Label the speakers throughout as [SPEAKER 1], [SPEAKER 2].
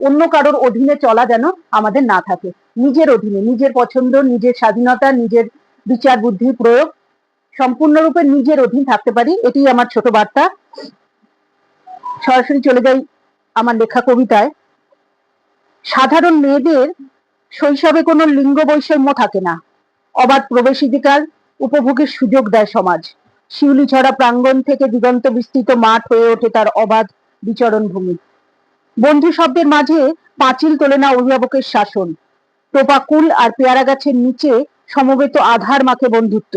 [SPEAKER 1] অন্য কারোর অধীনে চলা যেন আমাদের না থাকে। নিজের অধীনে, নিজের পছন্দ, নিজের স্বাধীনতা, নিজের বিচার বুদ্ধির প্রয়োগ, সম্পূর্ণরূপে নিজের অধীন থাকতে পারি এটি আমার ছোট বার্তা। সরাসরি চলে যাই আমার লেখা কবিতায়। সাধারণ মেয়েদের শৈশবে কোনো লিঙ্গ বৈষম্য থাকে না। অবাধ প্রবেশাধিকার, উপভোগের সুযোগ দেয় সমাজ। শিউলি ছড়া প্রাঙ্গণ থেকে দিগন্ত বিস্তৃত মাঠ হয়ে ওঠে তার অবাধ বিচরণ ভূমি বন্ধু শব্দের মাঝে পাঁচিল তোলে না অভিভাবকের শাসন। টোপা কুল আর পেয়ারা গাছের নিচে সমবেত আধার মাখে বন্ধুত্ব।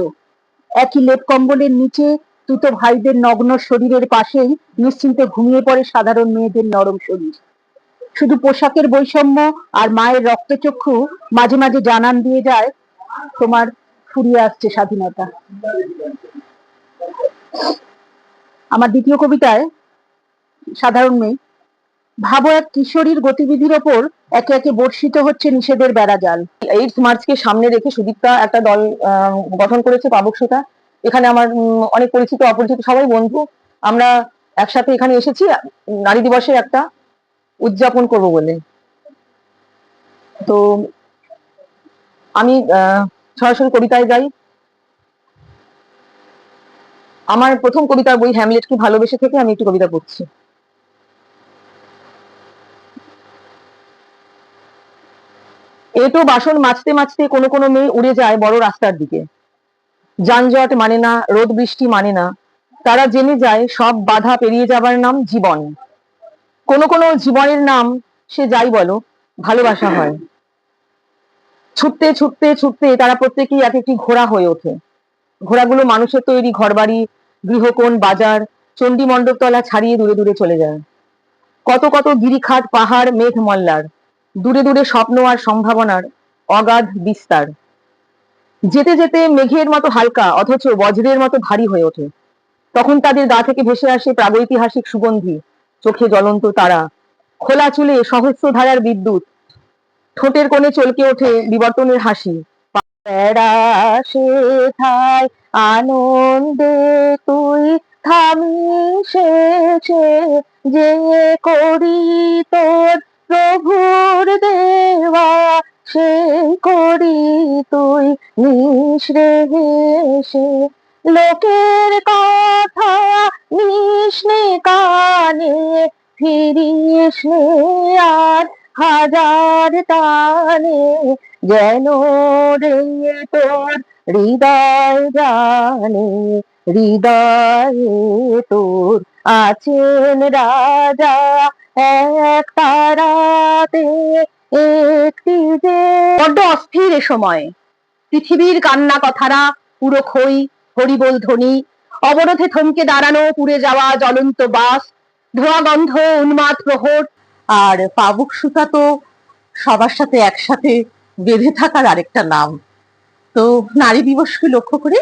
[SPEAKER 1] একই লেপ কম্বলের নিচে তুতো ভাইদের নগ্ন শরীরের পাশেই নিশ্চিন্তে ঘুমিয়ে পড়ে সাধারণ মেয়েদের নরম শরীর। শুধু পোশাকের বৈষম্য আর মায়ের রক্তচক্ষু মাঝে মাঝে জানান দিয়ে যায়, তোমার ফুরিয়ে আসছে স্বাধীনতা। আমার দ্বিতীয় কবিতায় সাধারণ মেয়ে ভাবো, এক কিশোরীর গতিবিধির ওপর একে একে বর্ষিত হচ্ছে নিষেধের বেড়াজাল
[SPEAKER 2] এইট মার্চকে সামনে রেখে সুদীপ্তা একটা দল গঠন করেছে পাবক সুতা এখানে আমার অনেক পরিচিত, অপরিচিত সবাই বন্ধু। আমরা একসাথে এখানে এসেছি, নারী দিবসের একটা উদযাপন করব বলে। তো আমি সরাসরি কবিতায় যাই। আমার প্রথম কবিতার বই হ্যামলেটকে ভালোবেসে থেকে আমি একটু কবিতা পড়ছি। এটো বাসন মাজতে মাজতে কোনো কোনো মেয়ে উড়ে যায় বড় রাস্তার দিকে। যানজট মানে না, রোদ বৃষ্টি মানে না, তারা জেনে যায় সব বাধা পেরিয়ে যাবার নাম জীবন। কোন কোনো জীবনের নাম সে যাই বলো, ভালোবাসা হয়। ছুটতে ছুটতে ছুটতে তারা প্রত্যেকেই এক একটি ঘোড়া হয়ে ওঠে। ঘোড়াগুলো মানুষের তৈরি ঘরবাড়ি, গৃহকোণ, বাজার চণ্ডী মণ্ডপতলা ছাড়িয়ে দূরে দূরে চলে যায়। কত কত গিরিখাত পাহাড় মেঘ মল্লার দূরে দূরে স্বপ্ন আর সম্ভাবনার অগাধ বিস্তার। যেতে যেতে মেঘের মতো হালকা অথচ বজ্রের মতো ভারী হয়ে ওঠে। তখন তাদের গা থেকে ভেসে আসে প্রাগৈতিহাসিক সুগন্ধি, চোখে জ্বলন্ত তারা, খোলা চুলে সহস্র ধারার বিদ্যুৎ, ঠোঁটের কোণে চলকে ওঠে বিবর্তনের হাসি। আনন্দে তুই থামিশেছে যে করি তোর প্রভুর দেওয়া সে করি তুই নিঃশ্রে লোকের কথা নিষ্ণে কানে, ফিরিস আর হাজার টানে। যেন রে তোর হৃদয় জানে, হৃদয়ে তোর আছেন রাজা এক তারাতে একটি যে বড্ড অস্থির এ সময়। পৃথিবীর কান্না কথারা পুরো খই হরিবোল ধ্বনি। অবরোধে থমকে দাঁড়ানো পুড়ে যাওয়া জ্বলন্ত বাস, ধোঁয়া গন্ধ উন্মাদ প্রহর, আর পাবুক সুতা তো সবার সাথে একসাথে বেঁধে থাকার আরেকটা নাম। তো নারী দিবসকে লক্ষ্য করে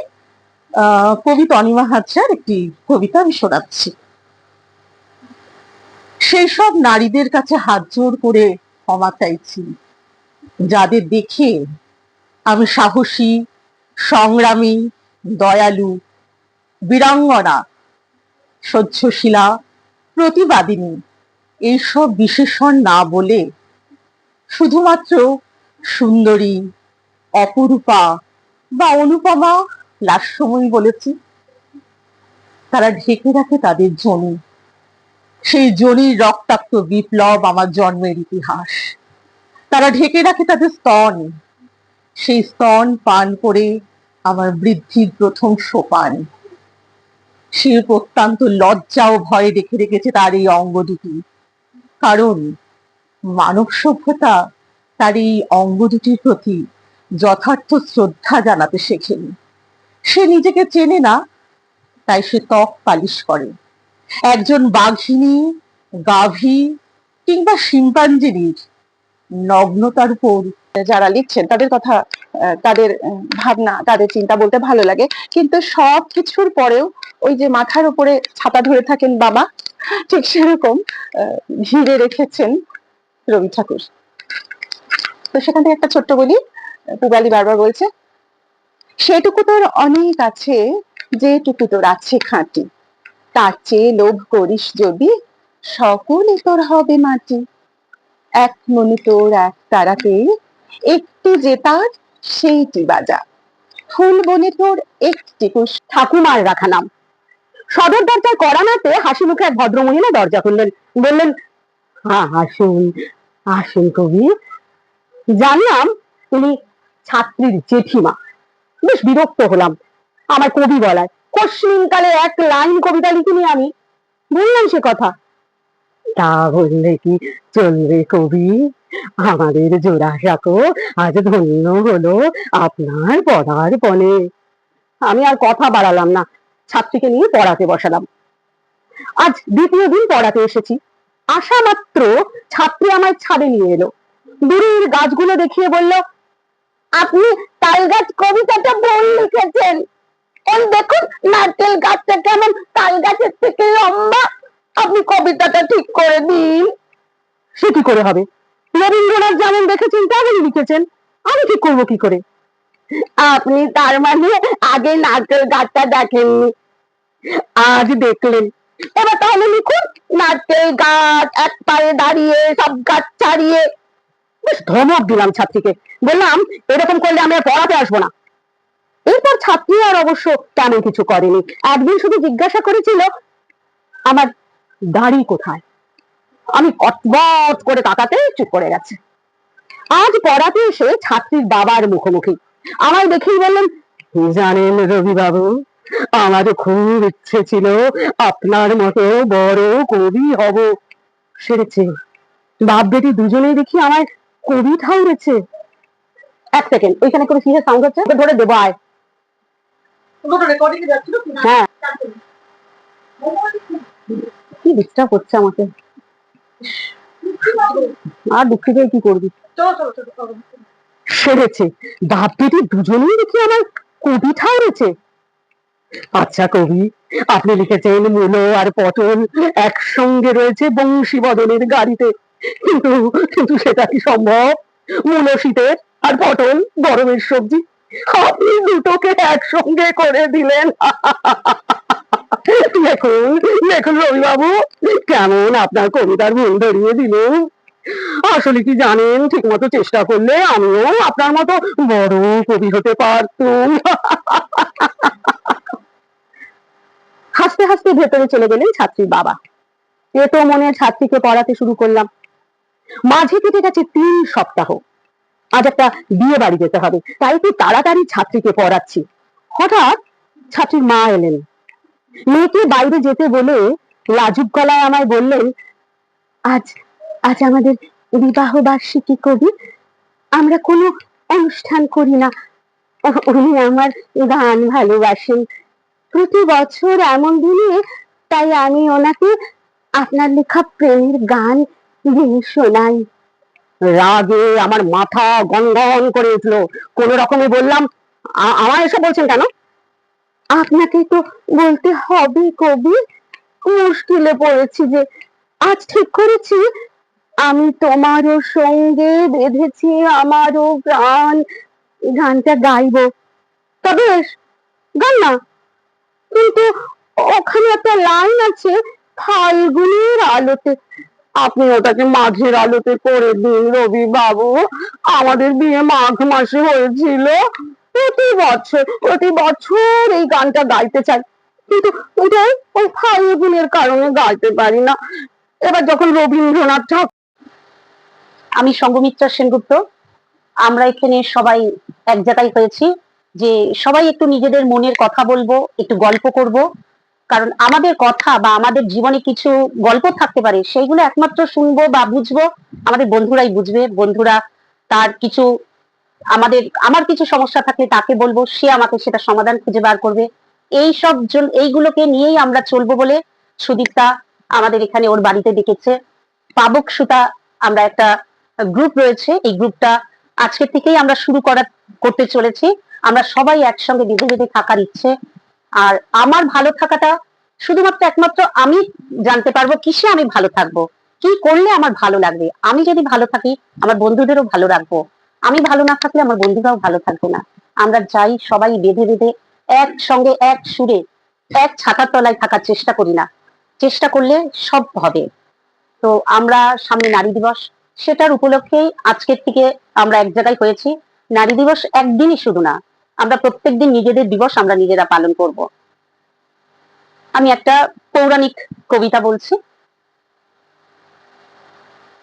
[SPEAKER 2] কবি তনিমা হাজার একটি কবিতা আমি শোনাচ্ছি। সেই সব নারীদের কাছে হাত জোর করে ক্ষমা চাইছি। যাদের দেখে আমি সাহসী, সংগ্রামী, দয়ালু, বীরাঙ্গনা, সহ্যশীলা, প্রতিবাদিনী, এইসব বিশেষণ না বলে শুধুমাত্র সুন্দরী, অপরূপা বা অনুপমা লাস্যময়ী বলেছি। তারা ঢেকে রাখে তাদের জনি সেই জনির রক্তাক্ত বিপ্লব আমার জন্মের ইতিহাস। তারা ঢেকে রাখে তাদের স্তন। সেই স্তন পান করে আমার বৃদ্ধির প্রথম সোপান। শিল্প অত্যন্ত লজ্জা ও ভয়ে দেখে রেখেছে তার এই অঙ্গ দুটি। কারণ মানব সভ্যতা তার এই অঙ্গ দুটির প্রতি যথার্থ শ্রদ্ধা জানাতে শেখেনি। সে নিজেকে চেনে না, তাই সে ত্বক পালিশ করে। একজন বাঘিনী, গাভী কিংবা শিম্পাঞ্জিনীর নগ্নতার উপর
[SPEAKER 3] যারা লিখছেন, তাদের কথা তাদের ভাবনা, তাদের চিন্তা বলতে ভালো লাগে। কিন্তু সব কিছুর পরেও ওই যে মাথার উপরে ছাতা ধরে থাকেন বাবা, ঠিক সেরকম ঘিরে রেখেছেন রবি ঠাকুর। তো সেখান থেকে একটা ছোট্ট বলি, পুবালি বারবার বলছে, সেটুকু তোর অনেক আছে, যেটুকু তোর আছে খাঁটি। তার চেয়ে লোভ করিস যদি, সকলে তোর হবে মাটি। এক মনে তোর, এক তারাতে, একটু যে তার, সেইটি বাজা। ফুল বনে তোর, একটি কুশ
[SPEAKER 4] ঠাকুমার রাখা নাম। সদর দরজায় কড়া নাতে হাসি মুখে এক ভদ্রমহিলা দরজা খুললেন। বললেন হ্যাঁ আসুন আসুন কবি। জানলাম উনি ছাত্রীর জেঠিমা। বেশ বিরক্ত হলাম। আমার কবি বলায়। কশ্মিনকালে এক লাইন কবিতা লিখিনি আমি। বললাম সে কথা। তা বললে কি চলবে কবি? আমাদের জোড়াসাঁকো আজ ধন্য হলো আপনার পড়ার বনে আমি আর কথা বাড়ালাম না ছাত্রীকে নিয়ে পড়াতে বসালাম। আজ দ্বিতীয় দিন পড়াতে এসেছি। আসা মাত্র ছাত্রী আমায় ছাদে নিয়ে এলো। দূরের গাছগুলো দেখিয়ে বলল আপনি তাল গাছ কবিতাটা ভুল লিখেছেন। ওই দেখুন, নারকেল গাছটা কেমন? তাল গাছের থেকে লম্বা। আপনি কবিতাটা ঠিক করে দিন। সে কি করে হবে? রবীন্দ্রনাথ যেমন দেখেছেন তেমনই লিখেছেন। আমি ঠিক করব কি করে? আপনি তার মানে আগে নারকেল গাছটা দেখেননি। আজ দেখলেন। এবার তাহলে লিখুন, নারকেল গাছ এক পায়ে দাঁড়িয়ে, সব গাছ ছাড়িয়ে। বেশ ধমক দিলাম ছাত্রীকে। বললাম, এরকম করলে আমি পড়াতে আসব না। এরপর ছাত্রী আর অবশ্য তেমন কিছু করেনি। একদিন শুধু জিজ্ঞাসা করেছিল, আমার দাড়ি কোথায়? আমি কটবট করে তাকাতে চুপ করে গেছে। আজ পড়াতে এসে ছাত্রীর বাবার মুখোমুখি। আমায় দেখেই বললেন জানেন রবি বাবু আমার খুব ইচ্ছে ছিল আপনার মতো বড় কবি হব। সেরেছে। বাপ বেটি দুজনেই দেখি আমায় কবি ঠাউরেছে এক সেকেন্ড ওইখানে করে কিসের সাউন্ড হচ্ছে? ধরে দেবো, আয়। হ্যাঁ। কি ডিস্টার্ব হচ্ছে আমাকে? আর দুঃখিত কি করবি? সেরেছে। বাপ বেটি দুজনেই দেখি আমার কবি ঠাউরেছে আচ্ছা কবি আপনি লিখেছেন মূলো আর পটল একসঙ্গে রয়েছে বংশী বদনের গাড়িতে। কিন্তু কিন্তু সেটা কি সম্ভব? মূলো শীতের আর পটল গরমের সবজি। আপনি দুটোকে একসঙ্গে করে দিলেন। দেখুন দেখুন রবিবাবু, কেমন আপনার কবিতার মন ধরিয়ে দিলেন। আসলে কি জানেন ঠিক মতো চেষ্টা করলে আমিও আপনার মতো বড় কবি হতে পারতুম। হাসতে হাসতে ভেতরে চলে গেলেন ছাত্রীর বাবা। এ তো মনে ছাত্রীকে পড়াতে শুরু করলাম। মাঝে কেটে গেছে তিন সপ্তাহ। আজ একটা বিয়ে বাড়ি যেতে হবে। তাই একটু তাড়াতাড়ি ছাত্রীকে পড়াচ্ছি। হঠাৎ ছাত্রীর মা এলেন। মেয়েকে বাইরে যেতে বলে লাজুক গলায় আমায় বললেন, আজ আজ আমাদের বিবাহ বার্ষিকী কবি। আমরা কোনো অনুষ্ঠান করি না। উনি আমার গান ভালোবাসেন। প্রতি বছর এমন দিনে তাই আমি ওনাকে আপনার লেখা প্রেমের গান গেয়ে শোনাই। রাগে আমার মাথা গনগন করে উঠল। কোন রকমে বললাম, "আ- আমায় এসব বলছেন কেন? আপনাকে তো বলতে হবে কবি, মুশকিলে পড়েছি যে, আজ ঠিক করেছি। আমি তোমারও সঙ্গে বেঁধেছি আমারও প্রাণ। গানটা গাইবো। তবে গান না। কিন্তু ওখানে একটা লাইন আছে, ফাল্গুনের আলোতে। আপনি ওটাকে মাঘের আলোতে করে দিন রবি বাবু আমাদের বিয়ে মাঘ মাসে হয়েছিল। প্রতি বছর প্রতি বছর এই গানটা গাইতে চাই। কিন্তু ওটাই ওই ফাল্গুনের কারণে গাইতে পারি না। এবার যখন রবীন্দ্রনাথ ঠাকুর আমি সঙ্গমিত্রা সেনগুপ্ত। আমরা এখানে সবাই এক জায়গায় হয়েছি যে সবাই একটু নিজেদের মনের কথা বলব, একটু গল্প করব। কারণ আমাদের কথা বা আমাদের জীবনে কিছু গল্প থাকতে পারে, সেইগুলো একমাত্র শুনব বা বুঝব, আমাদের বন্ধুরাই বুঝবে, বন্ধুরা তার কিছু, আমাদের, আমার কিছু সমস্যা থাকলে তাকে বলব, সে আমাকে সেটা সমাধান খুঁজে বার করবে। এই সব জন, এইগুলোকে নিয়েই আমরা চলবো বলে সুদীপ্তা আমাদের এখানে ওর বাড়িতে ডেকেছে। পাবক সুতা আমরা একটা গ্রুপ রয়েছে, এই গ্রুপটা আজকে থেকেই আমরা শুরু করা, করতে চলেছি। আমরা সবাই একসঙ্গে বেঁধে বেঁধে থাকার ইচ্ছে। আর আমার ভালো থাকাটা শুধুমাত্র একমাত্র আমি জানতে পারব কিসে আমি ভালো থাকব। কি করলে আমার ভালো লাগবে? আমি যদি ভালো থাকি, আমার বন্ধুদেরও ভালো রাখব। আমি ভালো না থাকলে আমার বন্ধুরাও ভালো থাকবে না। আমরা যাই, সবাই বেঁধে বেঁধে একসঙ্গে এক সুরে, এক ছাতার তলায় থাকার চেষ্টা করি না। চেষ্টা করলে সব হবে। তো আমরা সামনে নারী দিবস,
[SPEAKER 5] সেটার উপলক্ষেই আজকের থেকে আমরা এক জায়গায় হয়েছি। নারী দিবস একদিনই শুধু না আমরা প্রত্যেকদিন নিজেদের দিবস আমরা নিজেরা পালন করব। আমি একটা পৌরাণিক কবিতা বলছি।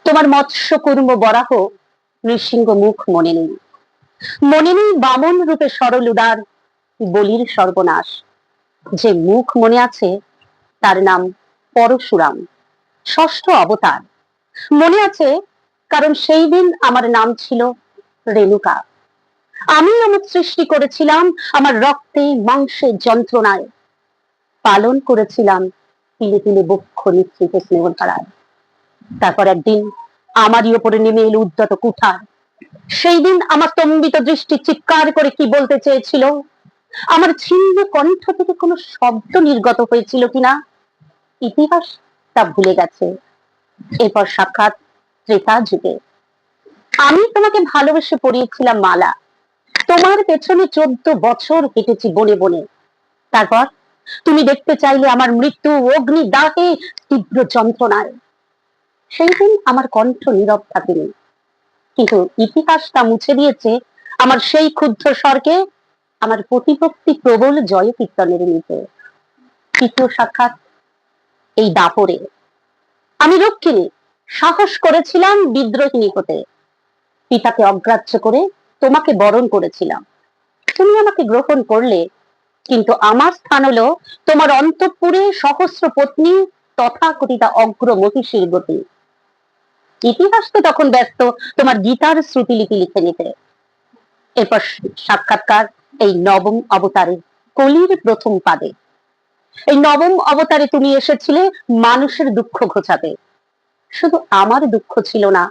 [SPEAKER 5] তোমার মৎস্য কুর্ম বরাহ, নৃসিংহ মুখ মনে নেই। মনে নেই বামন রূপে সরল উদার, বলির সর্বনাশ। যে মুখ মনে আছে, তার নাম পরশুরাম। ষষ্ঠ অবতার। মনে আছে, কারণ সেই দিন আমার নাম ছিল রেণুকা। আমি আমার সৃষ্টি করেছিলাম আমার রক্তে, মাংসে যন্ত্রণায়। পালন করেছিলাম তিলে তিলে বক্ষ নিঃসৃত স্নেহ ধারায় তারপর একদিন আমারই ওপরে নেমে এলো উদ্যত কুঠার। সেই দিন আমার স্তম্ভিত দৃষ্টি চিৎকার করে কি বলতে চেয়েছিল? আমার ছিন্ন কণ্ঠ থেকে কোনো শব্দ নির্গত হয়েছিল কিনা? ইতিহাস তা ভুলে গেছে। এরপর সাক্ষাৎ ত্রেতা যুগে। আমি তোমাকে ভালোবেসে পড়িয়েছিলাম মালা। তোমার পেছনে চোদ্দ বছর হেঁটেছি বনে বনে। তারপর তুমি দেখতে চাইলে আমার মৃত্যু অগ্নি দাহে তীব্র যন্ত্রণায়। সেই দিন আমার কণ্ঠ নীরব থাকেনি। কিন্তু ইতিহাসটা মুছে দিয়েছে আমার সেই ক্ষুদ্র স্বরকে আমার প্রতিপত্তি প্রবল জয় কীর্তনের নিতে তৃতীয় সাক্ষাৎ, এই দাপরে। আমি রক্ষিণী, সাহস করেছিলাম বিদ্রোহিনী হতে। পিতাকে অগ্রাহ্য করে তোমাকে বরণ করেছিলাম। তুমি আমাকে গ্রহণ করলে, কিন্তু আমার স্থান হলো তোমার অন্তঃপুরে সহস্র পত্নী তথাকথিতা অগ্র মহিষীর গতি। ইতিহাস তো তখন ব্যস্ত তোমার গীতার শ্রুতিলিপি লিখে নিতে। এরপর সাক্ষাৎকার এই নবম অবতারে, কলির প্রথম পাদে। এই নবম অবতারে তুমি এসেছিলে মানুষের দুঃখ ঘোচাতে। শুধু আমার দুঃখ ছিল না